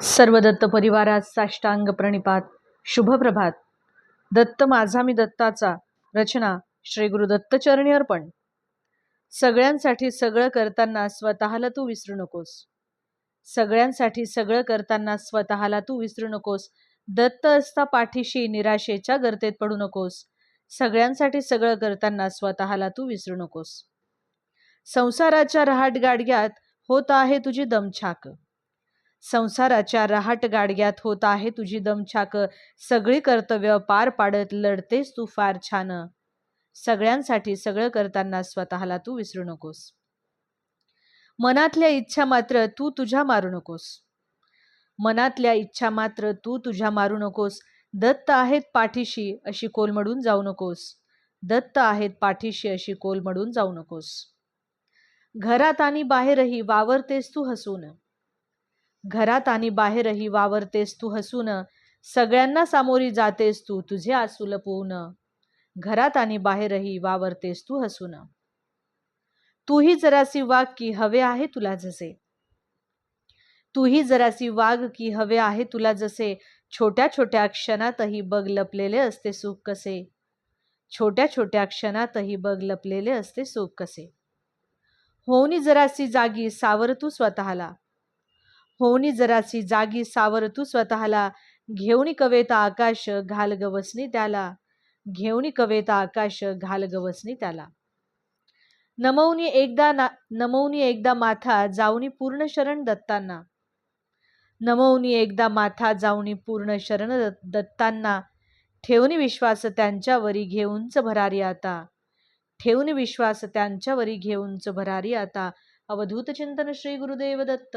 सर्व दत्त परिवारात साष्टांग प्रणिपात शुभप्रभात. दत्त माझा मी दत्ताचा. रचना श्री गुरु दत्तचरणी अर्पण. सगळ्यांसाठी सगळं करताना स्वतःला तू विसरू नकोस. सगळ्यांसाठी सगळं करताना स्वतःला तू विसरू नकोस. दत्त असता पाठीशी निराशेच्या गर्तेत पडू नकोस. सगळ्यांसाठी सगळं करताना स्वतःला तू विसरू नकोस. संसाराच्या रहाट गाडग्यात होत आहे तुझी दमछाक. संसाराच्या रहाट गाडग्यात होत आहे तुझी दमछाक. सगळी कर्तव्य पार पाडत लढतेस तू फार छान. सगळ्यांसाठी सगळं करताना स्वतःला तू विसरू नकोस. मनातल्या इच्छा मात्र तू तुझ्या मारू नकोस. मनातल्या इच्छा मात्र तू तुझ्या मारू नकोस. दत्त आहेत पाठीशी अशी कोलमडून जाऊ नकोस. दत्त आहेत पाठीशी अशी कोलमडून जाऊ नकोस. घरात आणि बाहेरही वावरतेस तू हसून. घरात आणि बाहेरही वावरतेस तू हसून. सगळ्यांना सामोरी जातेस तू तुझे आसू लपवून घरात आणि बाहेरही वावरतेस तू हसून. तूही जरासी वाघ की हवे आहे तुला जसे. तूही जरासी वाघ की हवे आहे तुला जसे. छोट्या छोट्या क्षणातही बग लपलेले असते सुख कसे. छोट्या छोट्या क्षणातही बग लपलेले असते सुख कसे. होऊनी जरासी जागी सावर तू स्वतःला. होऊनी जरासी जागी सावर तू स्वतःला. घेऊनी कवेता आकाश घाल गवसनी त्याला. घेऊनी कवेता आकाश घाल गवसनी त्याला. नमवनी एकदा ना नमवनी एकदा माथा जाऊनी पूर्ण शरण दत्तांना. नमवनी एकदा माथा जाऊनी पूर्ण शरण दत्- दत्तांना. ठेवनी विश्वास त्यांच्यावरी घेऊनच भरारी आता. ठेवून विश्वास त्यांच्यावरी घेऊनच भरारी आता. अवधूत चिंतन श्री गुरुदेव दत्त.